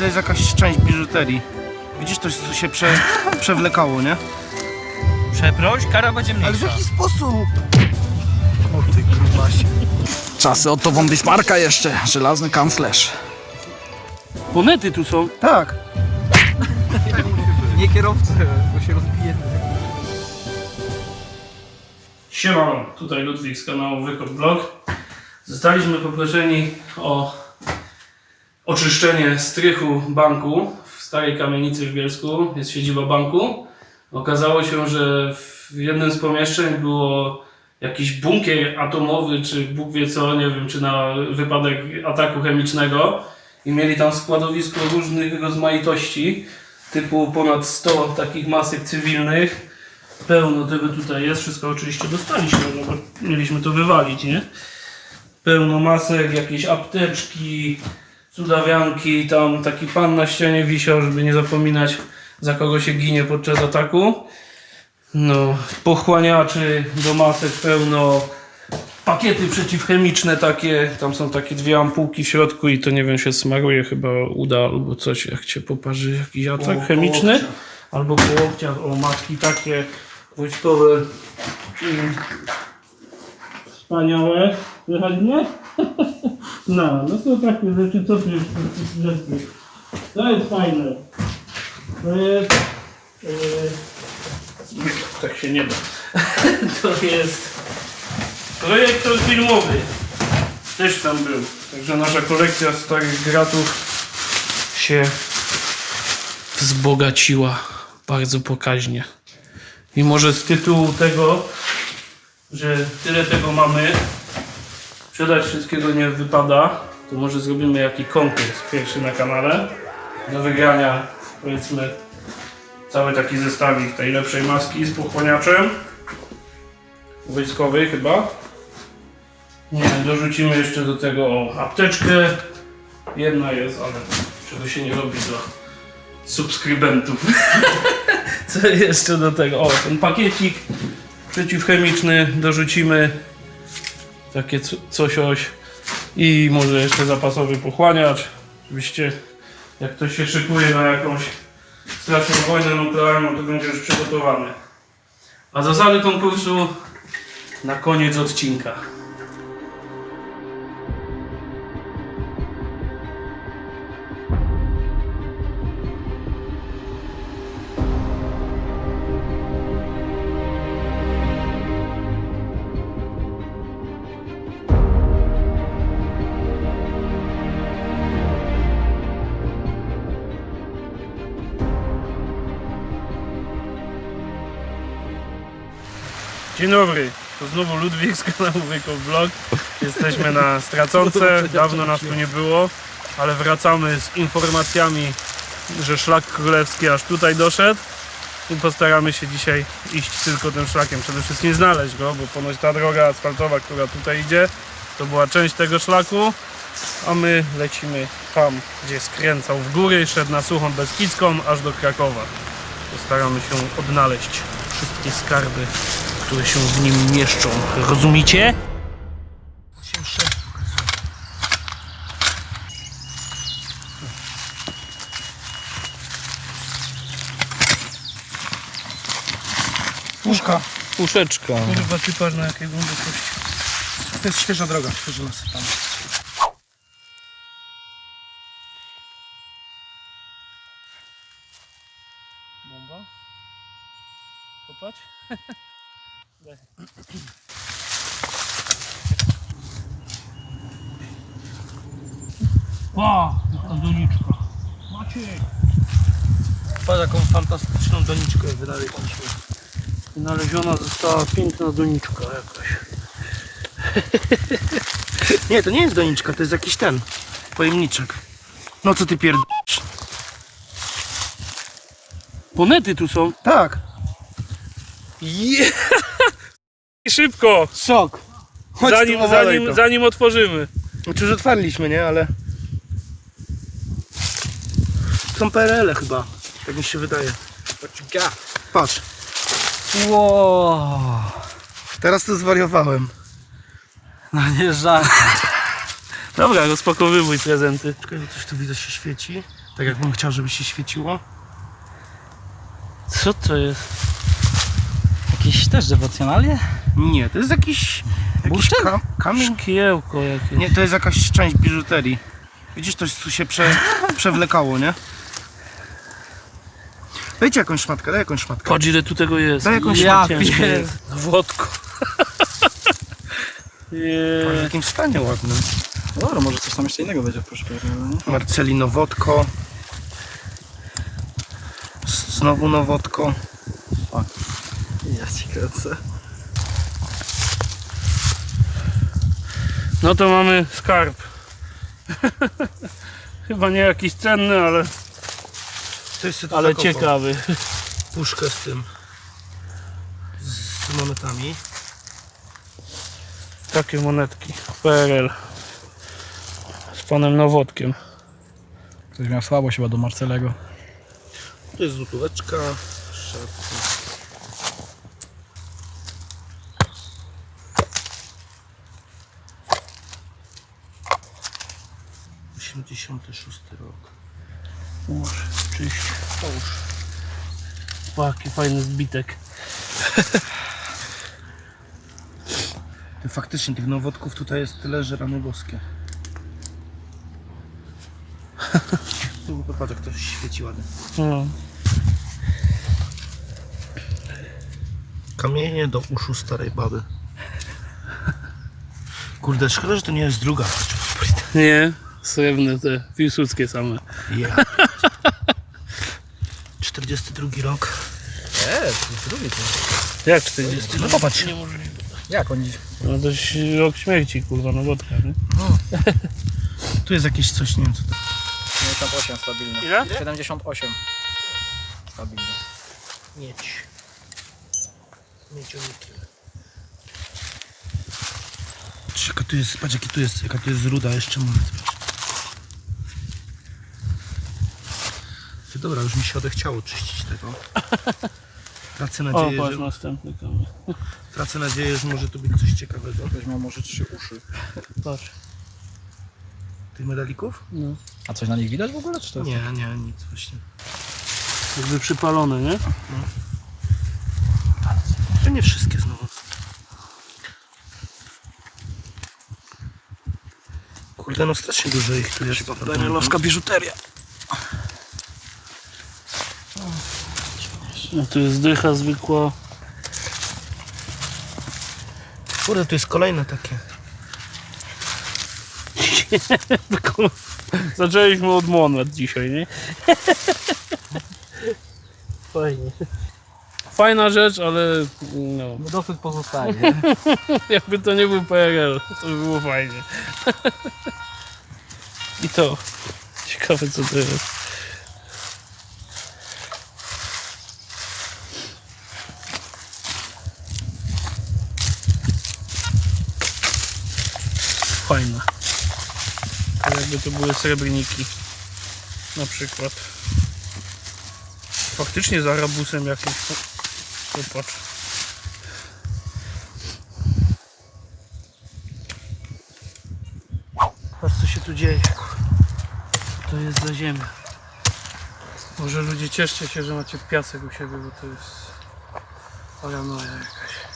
to jest jakaś część biżuterii. Widzisz, to jest- się prze, przewlekało, nie? Przeproś, kara będzie Ale w mniejsza. jaki sposób? O ty grubasie. Czasy Otto von Bismarcka jeszcze, żelazny kanclerz. Monety tu są. Tak. Nie kierowcę, bo się rozbije. Siemano, tutaj Ludwik z kanału Wykop Blog. Zostaliśmy poproszeni o oczyszczenie strychu banku w starej kamienicy w Bielsku. Jest siedziba banku. Okazało się, że w jednym z pomieszczeń było jakiś bunkier atomowy, czy Bóg wie co, nie wiem, czy na wypadek ataku chemicznego. I mieli tam składowisko różnych rozmaitości, typu ponad 100 takich masek cywilnych pełno tego tutaj jest, wszystko oczywiście dostaliśmy, no bo mieliśmy to wywalić, nie? Pełno masek, jakieś apteczki, cudawianki, tam taki pan na ścianie wisiał, żeby nie zapominać za kogo się ginie podczas ataku. No, pochłaniaczy do masek pełno, pakiety przeciwchemiczne takie, tam są takie dwie ampułki w środku i to nie wiem, się smaruje chyba uda albo coś, jak cię poparzy jakiś atak po chemiczny. Albo po łokciach, o maski takie wojskowe. mm, Wspaniałe. Słychać mnie? No, no to takie rzeczy, co tu rzeczy. To jest fajne. To jest... Yy, tak się nie da. to jest projektor filmowy. Też tam był. Także nasza kolekcja starych gratów się wzbogaciła bardzo pokaźnie. I może z tytułu tego, że tyle tego mamy, sprzedać wszystkiego nie wypada, to może zrobimy jakiś konkurs pierwszy na kanale do wygrania powiedzmy cały taki zestawik tej lepszej maski z pochłaniaczem wojskowej chyba. Nie, dorzucimy jeszcze do tego o, apteczkę. Jedna jest, ale czego się nie robi dla subskrybentów. Co jeszcze do tego? O, ten pakiecik przeciwchemiczny dorzucimy. Takie co- coś oś. I może jeszcze zapasowy pochłaniacz. Oczywiście jak ktoś się szykuje na jakąś straszną wojnę nuklearną, to będzie już przygotowany. A zasady konkursu na koniec odcinka. Dzień dobry, to znowu Ludwik z kanału Wykop Vlog. Jesteśmy na Straconce, dawno nas tu nie było, ale wracamy z informacjami, że szlak królewski aż tutaj doszedł i postaramy się dzisiaj iść tylko tym szlakiem, przede wszystkim znaleźć go, bo ponoć ta droga asfaltowa, która tutaj idzie, to była część tego szlaku, a my lecimy tam, gdzie skręcał w góry, szedł na Suchą Beskidzką, aż do Krakowa. Postaramy się odnaleźć wszystkie skarby, które się w nim mieszczą. Rozumicie? Puszka. Puszeczka. Kurwa, ty patrz na jakiej głębokości. To jest świeża droga, świeżo nasypana. Bomba? Kopać? Ła, jaka doniczka. Maciej! Patrz jaką fantastyczną doniczkę wynaleźliśmy. Wynaleziona została piękna doniczka jakaś. Nie, to nie jest doniczka, to jest jakiś ten. Pojemniczek. No co ty pierdolisz? Monety tu są. Tak. Je... Szybko! Sok. Chodź Zanim, tu, zanim, to. zanim otworzymy. Znaczy już otwarliśmy, nie? Ale... Są PRL-e chyba. Tak mi się wydaje. Patrz. Wow. Teraz to zwariowałem. No nie żart. Dobra, rozpakowywuj prezenty. Czekaj, coś tu widzę się świeci. Tak jakbym chciał, żeby się świeciło. Co to jest? Jakieś też dewocjonalie? Nie, to jest jakiś, jakiś kam, kamień. Szkiełko jakieś. Nie, to jest jakaś część biżuterii. Widzisz, to tu się prze, przewlekało, nie? Dajcie jakąś szmatkę, daj jakąś szmatkę. Patrz ile tu tego jest. Daj jakąś ja szmatkę. jest. Wodko. W jakim stanie ładnym. Dobra, może coś tam jeszcze innego będzie, proszę bardzo. Marcelino Wodko. S- Znowu Nowotko. No to mamy skarb. Chyba nie jakiś cenny, ale ale ciekawy. Puszkę z tym. Z monetami. Takie monetki. PRL. Z panem Nowotkiem. Ktoś miał słabość chyba do Marcelego. To jest złotóweczka. 86 rok. Ułóż, czyść, połóż. O, jaki fajny zbitek. Ty, faktycznie tych nowotków tutaj jest tyle, że rany boskie. tu popatrz, jak to świeci ładnie. No. Kamienie do uszu starej baby. Kurde, szkoda, że to nie jest druga. Nie srebrne te piłsudskie same. Ja. 42 rok. Eee, to jest drugi to. Jak 40? No popatrz. Jak on dziś? No to rok śmierci, kurwa, Nowotka, nie? Tu jest jakieś coś, nie wiem co to 78 stabilny. Ile? 78 stabilny. Miedź. Miedzioniki. Patrz, Jaka tu jest, patrz jaki tu jest, jaka tu jest ruda jeszcze moment. patrz. Ty, Dobra, już mi się odechciało czyścić tego. Tracę O, nadzieję, patrz, że, następny kamer. tracę nadzieję, że może tu być coś ciekawego. Ktoś miał może trzy uszy. Patrz. Tych medalików? No. A coś na nich widać w ogóle, czy to jest? Nie, nie, nic właśnie. Jakby przypalone, nie? To nie wszystkie znowu. Kurde, no strasznie dużo ich tu jest. Perelowska biżuteria. No tu jest dycha zwykła. Kurde, tu jest kolejne takie. Zaczęliśmy od monet dzisiaj, nie? Fajnie. Fajna rzecz, ale no, Dosyć pozostaje. jakby to nie był PRL, to by było fajnie. I to. Ciekawe co to jest. Fajne. To były srebrniki. Na przykład. Faktycznie z arabusem jakimś. Popatrz. Patrz co się tu dzieje. To jest za ziemia. Może ludzie cieszcie się, że macie piasek u siebie, bo to jest paranoja jakaś.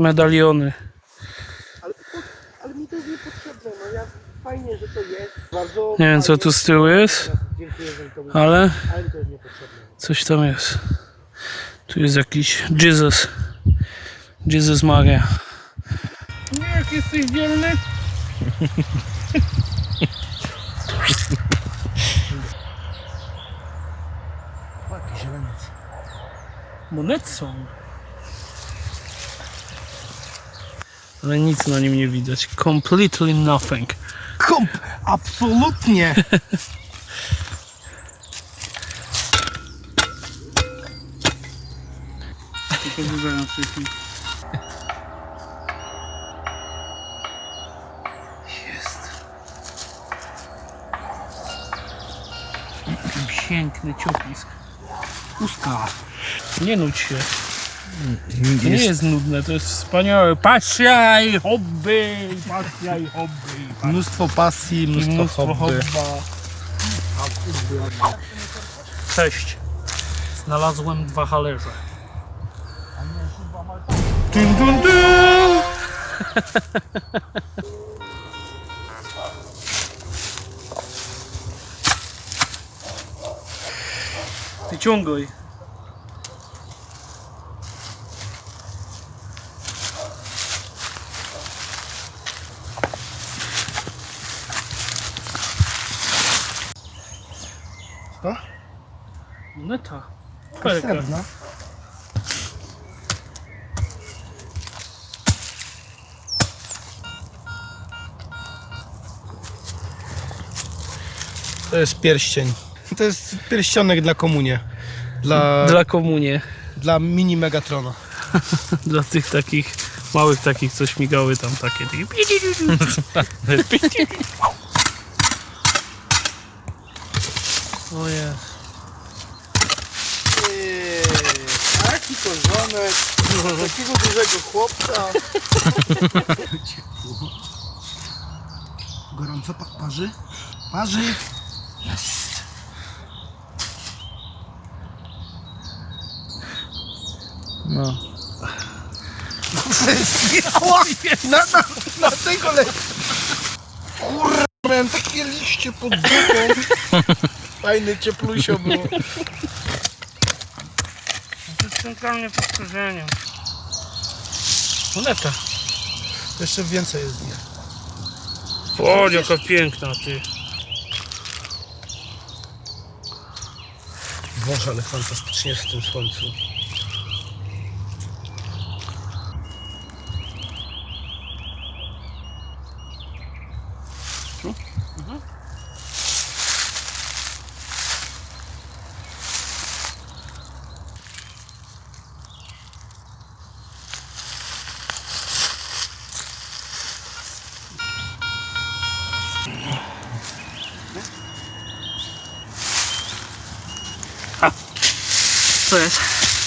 Medaliony. Ale mi to jest niepotrzebne, no ja fajnie, że to jest. Bardzo Nie wiem co tu z tyłu jest, Dziękuję, że to ale ale coś tam jest. Tu jest jakiś Jesus. Jesus Maria. Nie, jak jesteś dzielny. Jaki zieleniec. Monet są. ale nic na nim nie widać. Completely nothing. Kom absolutnie! Jest. Piękny ciupisk. Uska. Nie nudź się. To nie jest nudne, to jest wspaniałe. Pasja i hobby, pasja i hobby. Mnóstwo pasji, mnóstwo, Mnóstwo hobby. hobba. Cześć. Znalazłem dwa halerze. Dun, dun, dun. Wyciągaj. Co? Moneta. Perka. Srebrna. To jest pierścień. To jest pierścionek dla komunie. Dla, Dla komunie. dla mini Megatrona. Dla tych takich małych takich, co śmigały tam takie. takie... Jest. Taki korzonek, takiego dużego chłopca. Gorąco pa parzy? Parzy. No. Ała! Na, na, na tego le... Kurwa, miałem takie liście pod dupą. Fajny cieplusio było. To jest centralnie powtórzenie. Moneta. To jeszcze więcej jest nie. O, jaka piękna ty. Boże, ale fantastycznie w tym słońcu. Co jest?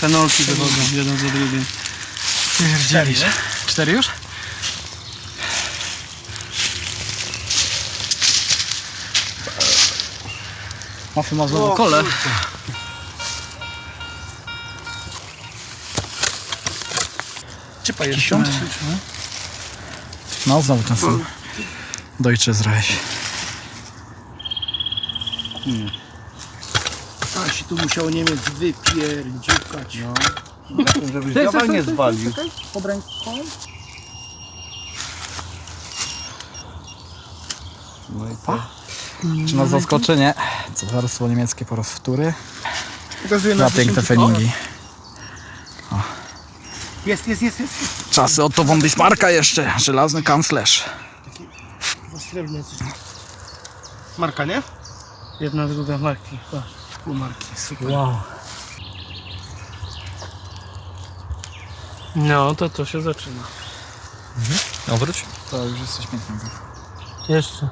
Fenolki wychodzą jeden za drugim. Pierdzielisz. Cztery już? Mafy ma znowu kole. Jest. Dziesiąt? No, znowu ten sam. Deutsche Reich. A się tu musiał Niemiec wypierdziukać. No. Żebyś diabła nie zwalił. Pod ręką? No i to. Czy nas zaskoczy? Nie. Cesarstwo niemieckie po raz wtóry. Pokazuje Na piękne 10 feningi. Jest, jest, jest, jest. Czasy Otto von Bismarcka jeszcze, żelazny kanclerz. Chyba Srebrne coś. Marka, nie? Jedna druga marki. Patrz. Pół marki, super. Wow. No, to to się zaczyna. Obróć. To już jest coś pięknego. Jeszcze.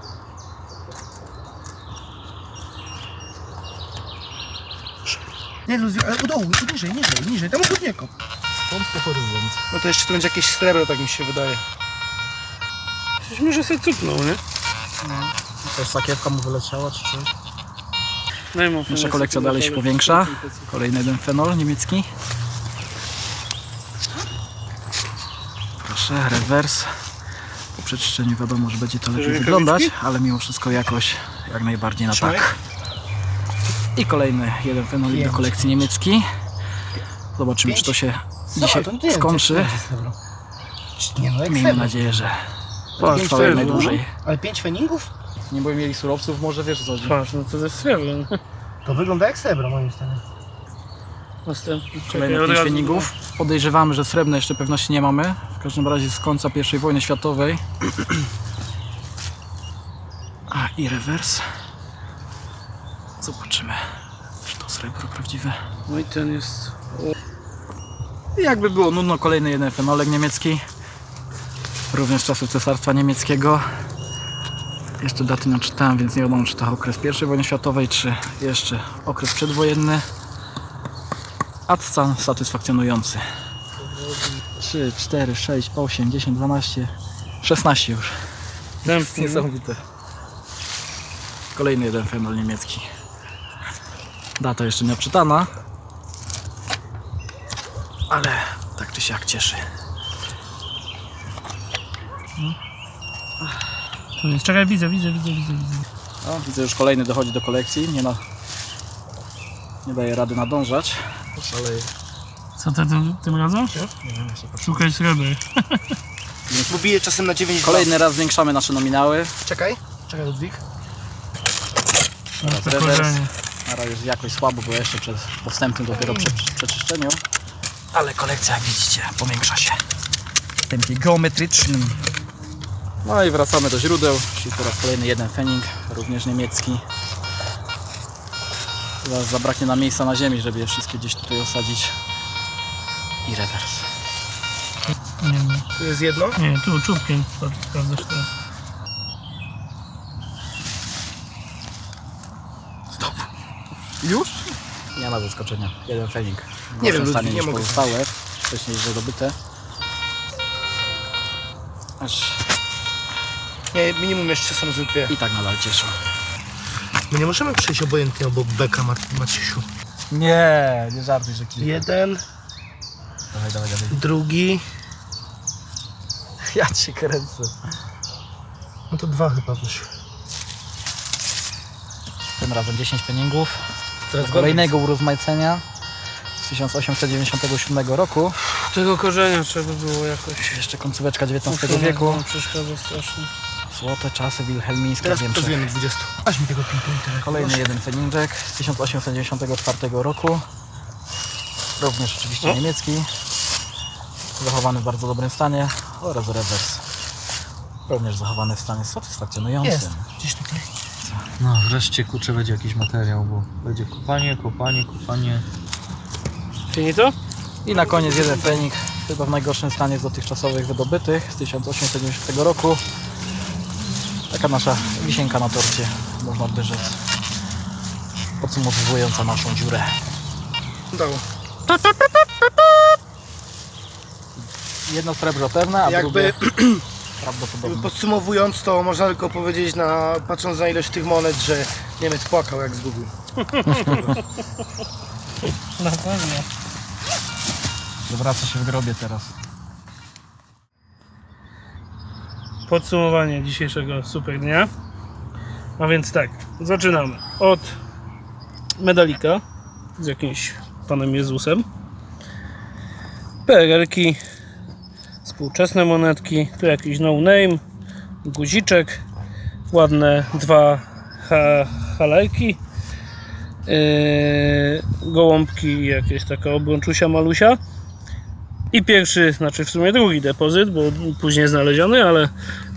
Nie, Luzio, ale u dołu, tu niżej, niżej, niżej, tam już nie kop. Stąd po horyzont. No to jeszcze tu będzie jakieś srebro, tak mi się wydaje. Przecież może sobie cupnął, nie? To sakiewka mu wyleciała czy coś? Nasza kolekcja dalej się powiększa. Kolejny jeden fenol niemiecki. Proszę, rewers. Po przeczyszczeniu wiadomo, że będzie to lepiej wyglądać, ale mimo wszystko jakoś jak najbardziej na tak. I kolejny jeden fenolik do kolekcji niemiecki. Zobaczymy, czy to się dzisiaj skończy. Nie no, Miejmy nadzieję, że Patrz, trwa jak srebro. najdłużej. Ale pięć feningów? Nie bo mieli surowców, może wiesz co chodzi. Patrz, no to jest srebro. nie? To wygląda jak srebro moim zdaniem. Następny. Kolejne pięć fieningów. Podejrzewamy, że srebrne jeszcze pewności nie mamy. W każdym razie z końca I wojny światowej. A i rewers. Zobaczymy, czy to srebro prawdziwe. No i ten jest... I jakby było nudno, kolejny jeden fenolek niemiecki. Również z czasów Cesarstwa Niemieckiego. Jeszcze daty nie czytałem, więc nie wiadomo czy to okres I wojny światowej, czy jeszcze okres przedwojenny. A stan satysfakcjonujący. 3, 4, 6, 8, 10, 12, 16 już. Dębki, no. Niesamowite. Kolejny jeden fenol niemiecki. Data jeszcze nie odczytana. Ale tak czy siak cieszy. Tu jest. Czekaj, widzę, widzę, widzę, widzę, widzę. O, widzę już kolejny dochodzi do kolekcji. Nie, na, nie daje rady nadążać. Co ty tym, tym razem? Szukaj sreber. Lubię czasem na 9 Kolejny raz zwiększamy nasze nominały. Czekaj, czekaj Ludwik. No, to rewers. Na razie jest jakoś słabo, bo jeszcze przed postępnym dopiero prze, przeczyszczeniu. Ale kolekcja, jak widzicie, powiększa się w tempie geometrycznym. No i wracamy do źródeł, czyli po raz kolejny jeden fening, również niemiecki. Zaraz zabraknie nam miejsca na ziemi, żeby je wszystkie gdzieś tutaj osadzić. I rewers. Nie, nie. Tu jest jedno. nie, tu czubkiem sprawdzasz teraz. Już? Nie ma zaskoczenia. Jeden fening. W Nie wiem, Ludwik, nie niż mogę. pozostałe, wcześniej zdobyte. Aż Nie, minimum jeszcze są zwykłe. i tak nadal cieszą. My nie możemy przejść obojętnie obok beka Mar- Maciusiu. Nie, nie żartuj, że kilka. Jeden, Dawaj, dawaj, dawaj. drugi, Ja cię kręcę. no to dwa chyba wyszły. Tym razem 10 peningów. Teraz Kolejnego urozmaicenia z 1897 roku. Tego korzenia trzeba by było jakoś... Jeszcze końcóweczka XIX wieku. Przeszkadza strasznie. Złote czasy wilhelmińskie w Teraz Niemczech. pokazujemy 20. Aż mi tego pinpointera. Kolejny jeden feninżek z 1894 roku. Również oczywiście niemiecki. Zachowany w bardzo dobrym stanie. Oraz rewers. Również zachowany w stanie satysfakcjonującym. Jest. Gdzieś tutaj. No wreszcie kurczę będzie jakiś materiał, bo będzie kopanie, kopanie, kopanie. Finito? I na koniec jeden fenik, chyba w najgorszym stanie z dotychczasowych wydobytych z 1890 roku. Taka nasza wisienka na torcie, można by rzec. Podsumowująca naszą dziurę. Dało. Jedno srebro pewne, a Jakby drugie prawdopodobnie. podsumowując to można tylko powiedzieć na, patrząc na ilość tych monet, że Niemiec płakał jak zgubił. Na pewno. Zwraca się w grobie teraz. Podsumowanie dzisiejszego super dnia. A więc tak, zaczynamy od medalika z jakimś panem Jezusem. PRL-ki, współczesne monetki, tu jakiś no name, guziczek, ładne dwa ha halajki, yy, gołąbki jakieś taka obrączusia malusia. I pierwszy, znaczy w sumie drugi depozyt, bo później znaleziony, ale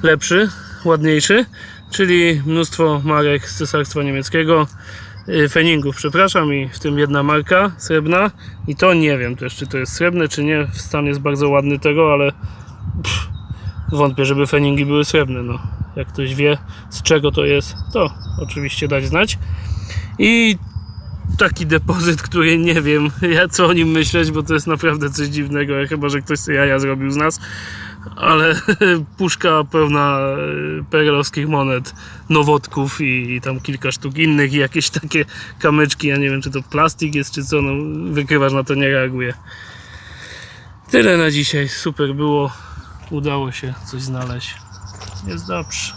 lepszy, ładniejszy, czyli mnóstwo marek z Cesarstwa Niemieckiego, y, feningów, przepraszam, i w tym jedna marka srebrna i to nie wiem też, czy to jest srebrne, czy nie, stan jest bardzo ładny tego, ale pff, wątpię, żeby feningi były srebrne, no. Jak ktoś wie, z czego to jest, to oczywiście dać znać. I taki depozyt, który nie wiem, ja co o nim myśleć, bo to jest naprawdę coś dziwnego, chyba, że ktoś sobie jaja zrobił z nas, ale puszka pełna e, perelowskich monet, nowotków i, i tam kilka sztuk innych i jakieś takie kamyczki, ja nie wiem, czy to plastik jest, czy co, no wykrywasz na to nie reaguje. Tyle na dzisiaj, super było, udało się coś znaleźć, jest dobrze.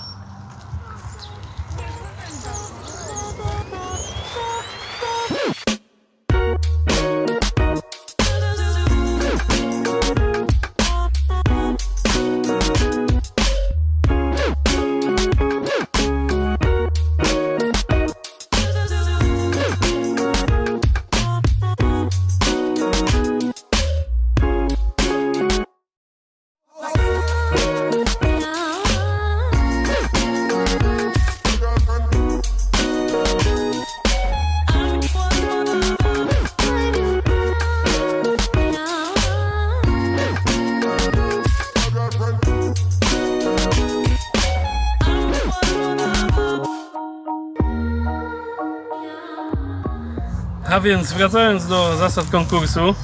A więc wracając do zasad konkursu,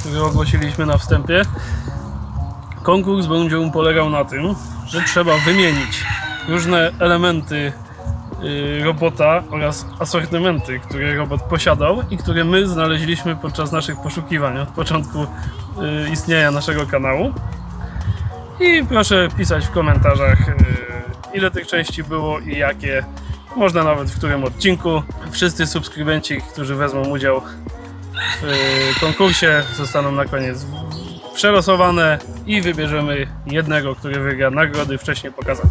który ogłosiliśmy na wstępie. Konkurs będzie polegał na tym, że trzeba wymienić różne elementy y, robota oraz asortymenty, które robot posiadał i które my znaleźliśmy podczas naszych poszukiwań od początku y, istnienia naszego kanału. I proszę pisać w komentarzach, y, ile tych części było i jakie. Można nawet w którym odcinku. Wszyscy subskrybenci, którzy wezmą udział w y, konkursie, zostaną na koniec przelosowane i wybierzemy jednego, który wygra nagrody wcześniej pokazane.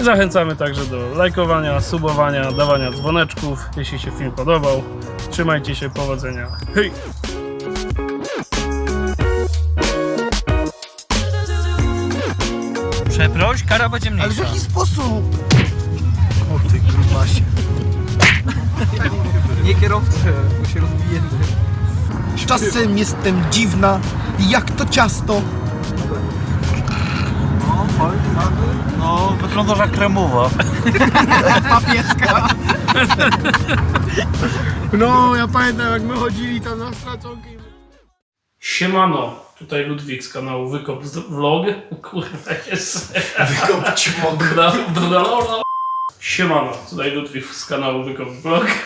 Zachęcamy także do lajkowania, subowania, dawania dzwoneczków, jeśli się film podobał. Trzymajcie się, powodzenia. Hej! Przeproś, kara będzie Ale w mniejsza. jaki sposób? O ty grubasie. Nie kierowcę, bo się rozbijemy. Czasem jestem dziwna, jak to ciasto. No, wyglądasz jak kremowa. No, ja pamiętam jak my chodzili tam na straconki. Siemano, tutaj Ludwik z kanału Wykop z- Vlog. Kurwa jest. Wykop ćmok. Bra- bra- Siemano, tutaj Ludwik z kanału Wykop Vlog.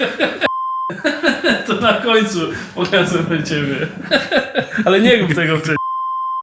To na końcu pokażemy Ciebie. Ale nie rób tego wcześniej.